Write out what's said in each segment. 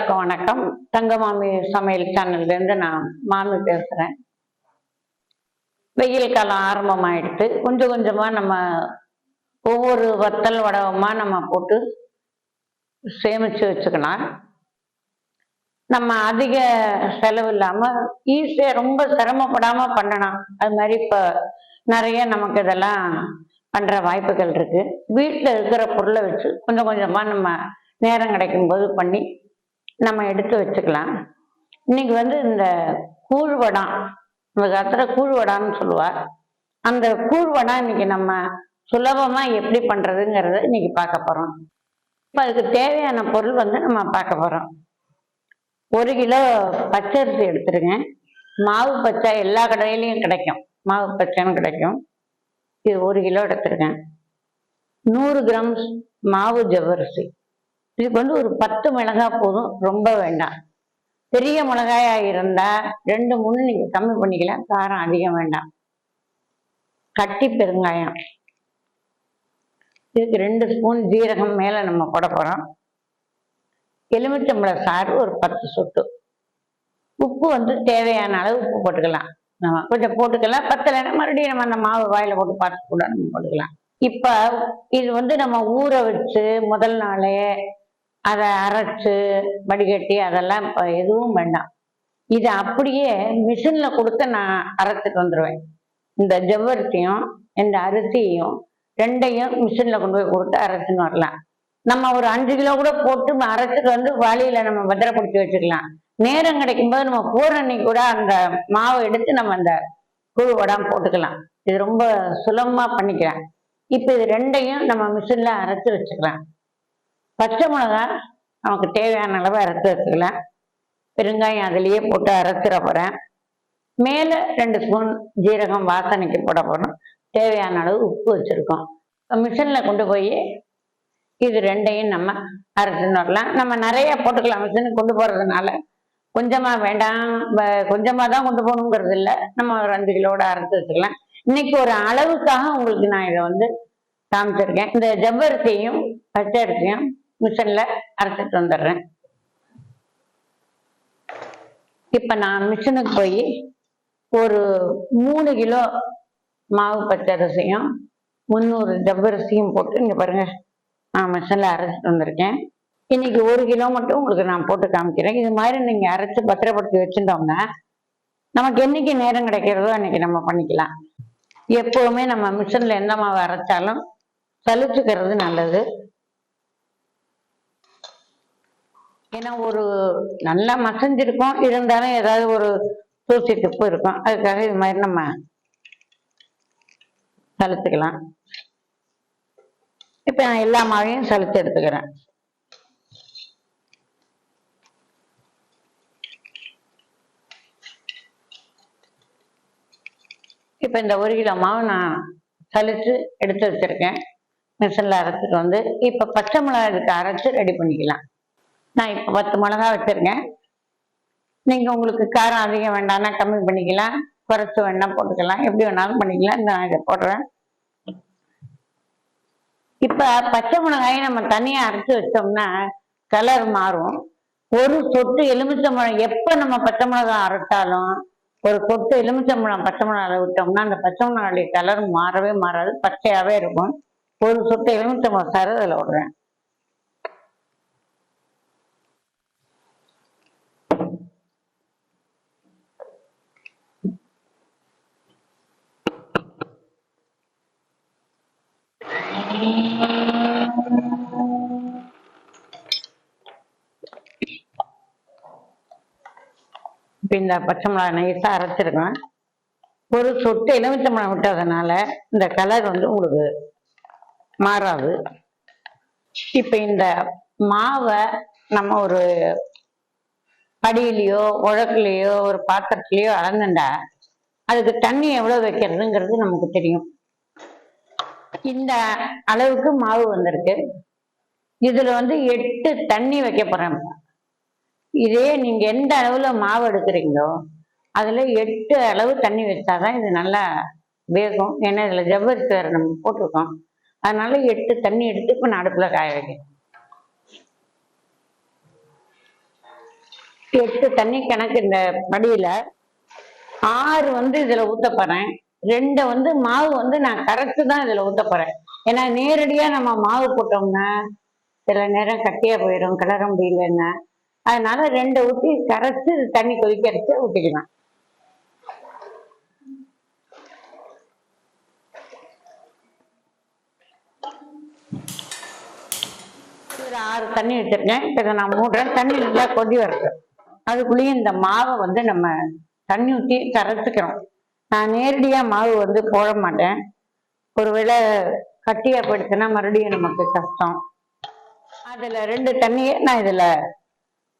எல்லாருக்கும் வணக்கம். தங்க மாமி சமையல் சேனல்ல இருந்து நான் மாமி பேசுறேன். வெயில் காலம் ஆரம்பமாயிடுத்து கொஞ்சம் கொஞ்சமா நம்ம ஒவ்வொரு வத்தல் வடவமா நம்ம போட்டு சேமிச்சு வச்சுக்கலாம் நம்ம அதிக செலவு இல்லாம ஈஸியா ரொம்ப சிரமப்படாம பண்ணலாம் அது மாதிரி இப்ப நிறைய நமக்கு இதெல்லாம் பண்ற வாய்ப்புகள் இருக்கு. வீட்டுல இருக்கிற பொருளை வச்சு கொஞ்சம் கொஞ்சமா நம்ம நேரம் கிடைக்கும் போது பண்ணி நம்ம எடுத்து வச்சுக்கலாம். இன்னைக்கு வந்து இந்த கூழ்வடம் இந்த காலத்துல கூழ்வடான்னு சொல்லுவார். அந்த கூழ்வடம் இன்னைக்கு நம்ம சுலபமா எப்படி பண்றதுங்கிறத இன்னைக்கு பார்க்க போறோம். இப்ப அதுக்கு தேவையான பொருள் வந்து நம்ம பார்க்க போறோம். ஒரு கிலோ பச்சரிசி எடுத்துருங்க. மாவு பச்சை எல்லா கடையிலையும் கிடைக்கும். மாவு பச்சைன்னு கிடைக்கும். இது ஒரு கிலோ எடுத்துருக்கேன் நூறு கிராம் மாவு ஜவ்வரிசி. இதுக்கு வந்து ஒரு பத்து மிளகாய் போதும். ரொம்ப வேண்டாம். பெரிய மிளகாயா இருந்தால் ரெண்டு மூணு நீங்கள் கம்மி பண்ணிக்கலாம் காரம் அதிகம் வேண்டாம். கட்டி பெருங்காயம். இதுக்கு ரெண்டு ஸ்பூன் ஜீரகம் மேலே நம்ம போட போறோம். எலுமிச்சம்பழ சாறு ஒரு பத்து சொட்டு. உப்பு வந்து தேவையான அளவு உப்பு போட்டுக்கலாம். நம்ம கொஞ்சம் போட்டுக்கலாம். பத்தலைன்னா மறுபடியும் நம்ம அந்த மாவு வாயில் போட்டு பார்த்து கூட நம்ம போட்டுக்கலாம். இப்போ இது வந்து நம்ம ஊற வச்சு முதல் நாளே அதை அரைச்சு வடிகட்டி அதெல்லாம் இப்போ எதுவும் வேண்டாம். இது அப்படியே மிஷின்ல கொடுத்து நான் அரைச்சிட்டு வந்துடுவேன் இந்த ஜவ்வரிசியும் இந்த அரிசியும் ரெண்டையும் மிஷின்ல கொண்டு போய் கொடுத்து அரைச்சுன்னு வரலாம். நம்ம ஒரு அஞ்சு கிலோ கூட போட்டு அரைச்சிட்டு வந்து வாளியில நம்ம பத்திரப்படுத்தி வச்சுக்கலாம். நேரம் கிடைக்கும்போது நம்ம பூரணி கூட அந்த மாவை எடுத்து நம்ம அந்த குழு உடம்பு போட்டுக்கலாம். இது ரொம்ப சுலபமா பண்ணிக்கலாம். இப்போ இது ரெண்டையும் நம்ம மிஷின்ல அரைச்சு வச்சுக்கலாம். பச்சை மிளகா நமக்கு தேவையான அளவு அரைத்து வச்சுக்கலாம். பெருங்காயம் அதுலேயே போட்டு அரைச்சிட போகிறேன் மேலே ரெண்டு ஸ்பூன் ஜீரகம் வாசனைக்கு போட போகிறோம் தேவையான அளவு உப்பு வச்சுருக்கோம். மிஷினில் கொண்டு போய் இது ரெண்டையும் நம்ம அரைச்சுன்னு வரலாம். நம்ம நிறைய போட்டுக்கலாம். மிஷினுக்கு கொண்டு போகிறதுனால கொஞ்சமாக வேண்டாம். வ- தான் கொண்டு போகணுங்கிறது இல்லை. நம்ம ஒரு அஞ்சு கிலோட அரைச்சி வச்சுக்கலாம். இன்னைக்கு ஒரு அளவுக்காக உங்களுக்கு நான் இதை வந்து காமிச்சிருக்கேன். இந்த ஜவ்வரிசியும் பச்சை அரிசியும் மிஷினில் அரைச்சிட்டு வந்துடுறேன். இப்போ நான் மிஷினுக்கு போய் ஒரு மூணு கிலோ மாவு பச்சரிசியும் முந்நூறு ஜவ்வரிசியும் போட்டு இங்கே பாருங்க நான் மிஷினில் அரைச்சிட்டு வந்திருக்கேன். இன்னைக்கு ஒரு கிலோ மட்டும் உங்களுக்கு நான் போட்டு காமிக்கிறேன். இது மாதிரி நீங்கள் அரைச்சு பத்திரப்படுத்தி வச்சுட்டோம்னா நமக்கு என்னைக்கு நேரம் கிடைக்கிறதோ அன்னைக்கு நம்ம பண்ணிக்கலாம். எப்பவுமே நம்ம மிஷினில் எந்த மாவு அரைச்சாலும் சலிச்சுக்கிறது நல்லது. ஏன்னா ஒரு நல்லா மசஞ்சிருக்கும் இருந்தாலும் ஏதாவது ஒரு தூசி துப்பு இருக்கும். அதுக்காக இது மாதிரி நம்ம சலிச்சுக்கலாம். இப்ப நான் எல்லா மாவையும் சலிச்சு எடுத்துக்கிறேன். இப்ப இந்த ஒரு கிலோ மாவு நான் சலிச்சு எடுத்து வச்சிருக்கேன். மிஷினில் அரைச்சிட்டு வந்து இப்ப பச்சை மிளகாய் இதுக்கு அரைச்சு ரெடி பண்ணிக்கலாம். நான் இப்போ பத்து மிளகா வச்சுருக்கேன். நீங்கள் உங்களுக்கு காரம் அதிகம் வேண்டாம்னா கம்மி பண்ணிக்கலாம். குறைச்சி வேணா போட்டுக்கலாம். எப்படி வேணாலும் பண்ணிக்கலாம். நான் இதை போடுறேன். இப்போ பச்சை மிளகாயை நம்ம தனியாக அரைச்சி வச்சோம்னா கலர் மாறும். ஒரு சொட்டு எலுமிச்சம்பழம் எப்போ நம்ம பச்சை மிளகாய் அரைச்சாலும் ஒரு சொட்டு எலுமிச்சம்பழம் பச்சை மிளகாய் விட்டோம்னா அந்த பச்சை மிளகாய் கலர் மாறவே மாறாது. பச்சையாகவே இருக்கும். ஒரு சொட்டு எலுமிச்சம்பழம் சாறு அதில் விடுறேன் இந்த பச்சை மிளகாய் நைஸாக அரைச்சிருக்கேன். ஒரு சொட்டு எலுமிச்சம்பழம் விட்டதுனால இந்த கலர் வந்து உங்களுக்கு மாறாது. இப்போ இந்த மாவை நம்ம ஒரு படியிலையோ உழக்குலையோ ஒரு பாத்திரத்துலையோ அளந்துண்டா அதுக்கு தண்ணி எவ்வளோ வைக்கிறதுங்கிறது நமக்கு தெரியும். இந்த அளவுக்கு மாவு வந்திருக்கு. இதுல வந்து எட்டு தண்ணி வைக்க போறேன். இதே நீங்க எந்த அளவுல மாவு எடுக்கிறீங்களோ அதுல எட்டு அளவு தண்ணி வச்சாதான் இது நல்லா வேகும். ஏன்னா இதுல ஜவ்வரிசி வேற நம்ம போட்டிருக்கோம். அதனால எட்டு தண்ணி எடுத்து இப்ப நான் அடுப்புல காய வைக்கிறேன் எட்டு தண்ணி கணக்கு இந்த படியில ஆறு வந்து இதுல ஊத்த போறேன். ரெண்டை வந்து மாவு வந்து நான் கரைச்சு தான் இதில் ஊற்ற போகிறேன் ஏன்னா நேரடியாக நம்ம மாவு போட்டோம்னா சில நேரம் கட்டியாக போயிடும் கிளற முடியலன்னா. அதனால ரெண்டை ஊற்றி கரைச்சி தண்ணி கொதிக்கரைச்சு ஊற்றிக்கலாம் ஒரு ஆறு தண்ணி வச்சிருக்கேன். இப்போ இதை நான் மூடுறேன். தண்ணி நல்லா கொதி வருது அதுக்குள்ளேயும் இந்த மாவை வந்து நம்ம தண்ணி ஊற்றி கரைச்சிக்கிறோம். நான் நேரடியாக மாவு வந்து போட மாட்டேன். ஒருவேளை கட்டியாக போயிடுச்சுன்னா மறுபடியும் நமக்கு கஷ்டம். அதில் ரெண்டு தண்ணியை நான் இதில்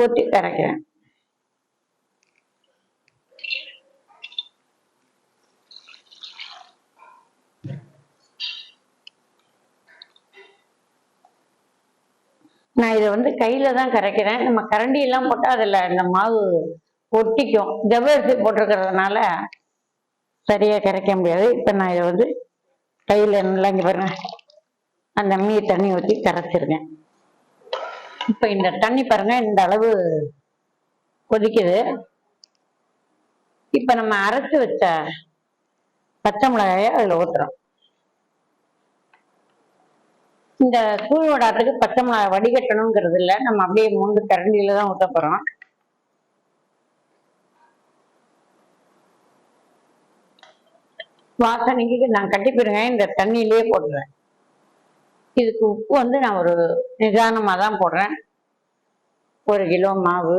ஊற்றி கரைக்கிறேன். நான் இதை வந்து கையில தான் கரைக்கிறேன். நம்ம கரண்டி எல்லாம் போட்டா அதுல இந்த மாவு ஒட்டிக்கும். ஜவ்வரிசி போட்டிருக்கிறதுனால சரியா கரைக்க முடியாது. இப்ப நான் இதை வந்து கையில நல்லா இங்க பாருங்க. அந்த மீ தண்ணி ஊற்றி கரைச்சிருக்கேன். இப்ப இந்த தண்ணி பாருங்க இந்த அளவு கொதிக்குது. இப்ப நம்ம அரைச்சு வச்ச பச்சை மிளகாய அதுல ஊத்துறோம். இந்த கூழ் வடாட்டுக்கு பச்சை மிளகாய் வடிகட்டணுங்கிறது இல்லை. நம்ம அப்படியே மூன்று கரண்டியில தான் ஊற்ற போறோம். வாசனைக்கு நான் கட்டி போயிருங்க இந்த தண்ணியிலேயே போடுறேன். இதுக்கு உப்பு வந்து நான் ஒரு நிதானமாக தான் போடுறேன். ஒரு கிலோ மாவு.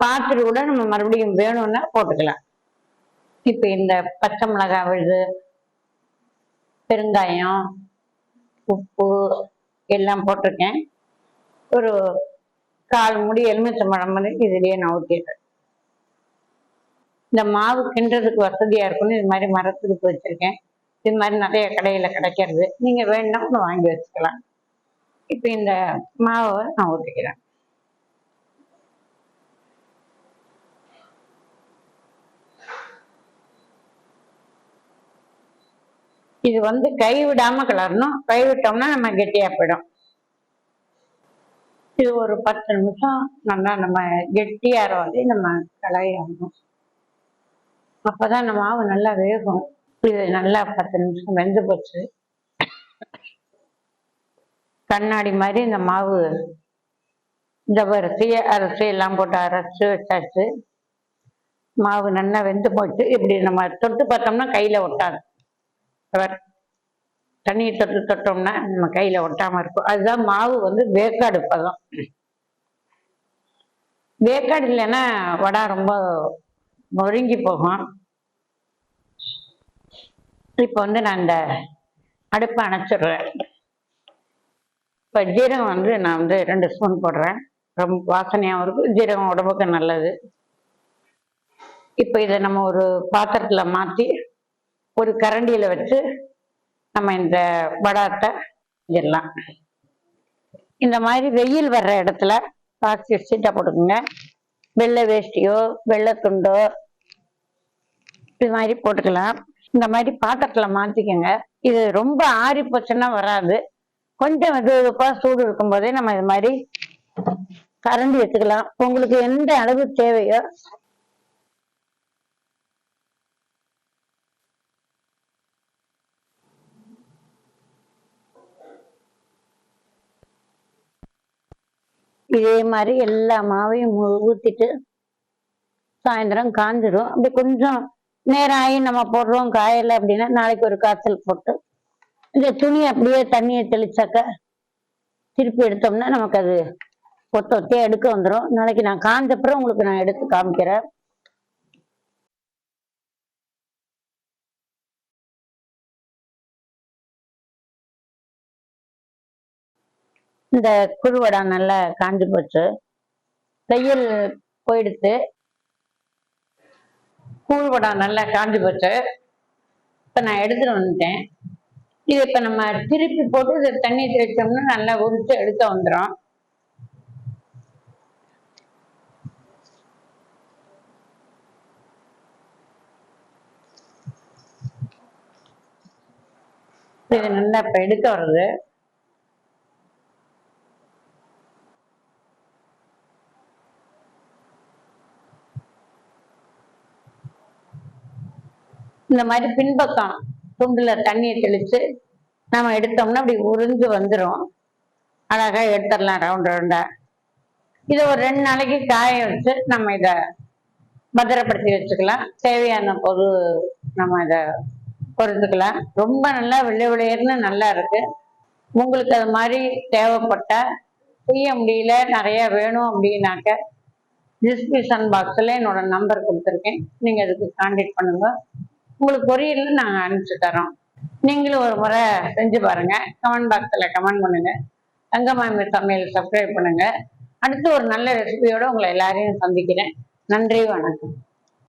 பார்த்துட்டு கூட நம்ம மறுபடியும் வேணும்னா போட்டுக்கலாம். இப்போ இந்த பச்சை மிளகாய் விழுது பெருங்காயம் உப்பு எல்லாம் போட்டிருக்கேன். ஒரு கால் முடி எலுமிச்சம்பழம் மாதிரி இதுலேயே நான் ஊற்றிடுறேன் இந்த மாவு கிண்டுறதுக்கு வசதியா இருக்கும்னு இது மாதிரி மரத்துக்கு வச்சிருக்கேன். இது மாதிரி நிறைய கடையில கிடைக்கிறது. நீங்க வேணும்னா வாங்கி வச்சுக்கலாம். இப்போ இந்த மாவை நான் ஊற்றிக்கிறேன் இது வந்து கை விடாம கிளறணும். கை விட்டோம்னா நம்ம கெட்டியா போயிடும். இது ஒரு பத்து நிமிஷம் நல்லா நம்ம கெட்டியார வந்து நம்ம கலையாகணும் அப்பதான் நம்ம மாவு நல்லா வேகும். இது நல்லா பத்து நிமிஷம் வெந்து போச்சு. கண்ணாடி மாதிரி இந்த மாவு ஜவ்வரிசி அரிசி எல்லாம் போட்டு அரைச்சு வச்சாச்சு. மாவு நல்லா வெந்து போச்சு. இப்படி நம்ம தொட்டு பார்த்தோம்னா கையில ஒட்டாது. தண்ணியை தொட்டு தொட்டோம்னா நம்ம கையில ஒட்டாம இருக்கும். அதுதான் மாவு வந்து வேக்காடு பதம். வேக்காடு இல்லைன்னா வடை ரொம்ப நொறுங்கி போகும். இப்போ வந்து நான் இந்த அடுப்பை அணைச்சிடுறேன். இப்போ ஜீரகம் வந்து நான் வந்து ரெண்டு ஸ்பூன் போடுறேன். ரொம்ப வாசனையாகவும் இருக்கும். ஜீரகம் உடம்புக்கு நல்லது. இப்போ இதை நம்ம ஒரு பாத்திரத்தில் மாற்றி ஒரு கரண்டியில் வச்சு நம்ம இந்த வடாத்தை செஞ்சிடலாம் இந்த மாதிரி வெயில் வர்ற இடத்துல பாசி சீட்டாக போட்டுக்கோங்க வெள்ளை வேஷ்டியோ வெள்ளை துண்டோ இது மாதிரி போட்டுக்கலாம். இந்த மாதிரி பாத்திரத்துல மாத்திக்கோங்க. இது ரொம்ப ஆறி போச்சுன்னா வராது. கொஞ்சம் வெது வெதுப்பா சூடு இருக்கும் போதே நம்ம இது மாதிரி கரண்டி எடுத்துக்கலாம். உங்களுக்கு எந்த அளவு தேவையோ இதே மாதிரி எல்லா மாவையும் ஊ- ஊத்திட்டு சாயந்தரம் காஞ்சிரும் அப்படி கொஞ்சம் நேரம் ஆகி நம்ம போடுறோம் காயல அப்படின்னா நாளைக்கு ஒரு காய்ச்சல் போட்டு இந்த துணி அப்படியே தண்ணியை தெளிச்சாக்க திருப்பி எடுத்தோம்னா நமக்கு அது ஒத்த ஒத்தே எடுக்க வந்துடும் நாளைக்கு நான் காஞ்சப்புறம் உங்களுக்கு நான் எடுத்து காமிக்கிறேன். இந்த குருவடை நல்லா காஞ்சு போச்சு. தையல் போயிடுச்சு. கூழ்வடம் நல்லா காஞ்சு போச்சு. இப்போ நான் எடுத்துட்டு வந்துட்டேன். இது இப்போ நம்ம திருப்பி போட்டு இதை தண்ணி தெளிச்சோம்னா நல்லா உரித்து எடுத்து வந்துடும் இது நல்லா இப்போ எடுக்க வருது இந்த மாதிரி பின்பக்கம் துண்டுல தண்ணியை தெளிச்சு நம்ம எடுத்தோம்னா அப்படி உறிஞ்சு வந்துடும் அழகா எடுத்துடலாம் ரவுண்ட் ரவுண்டா இதை ஒரு ரெண்டு நாளைக்கு காய வச்சு நம்ம இதை பத்திரப்படுத்தி வச்சுக்கலாம். தேவையான பொது நம்ம இதை பொறுத்துக்கலாம் ரொம்ப நல்லா வெள்ளை விளையர்னு நல்லா இருக்கு. உங்களுக்கு அது மாதிரி தேவைப்பட்டால் செய்ய முடியல நிறைய வேணும் அப்படின்னாக்க டிஸ்கிரிப்ஷன் பாக்ஸில் என்னோட நம்பர் கொடுத்துருக்கேன். நீங்கள் அதுக்கு கான்டாக்ட் பண்ணுங்க. உங்களுக்கு பொரியல் நாங்கள் அனுப்பிச்சு தரோம். நீங்களும் ஒரு முறை செஞ்சு பாருங்க. கமெண்ட் பாக்ஸில் கமெண்ட் பண்ணுங்க. தங்கமாமி சமையல் சப்ஸ்கிரைப் பண்ணுங்க. அடுத்து ஒரு நல்ல ரெசிபியோட உங்களை எல்லாரையும் சந்திக்கிறேன். நன்றி வணக்கம்.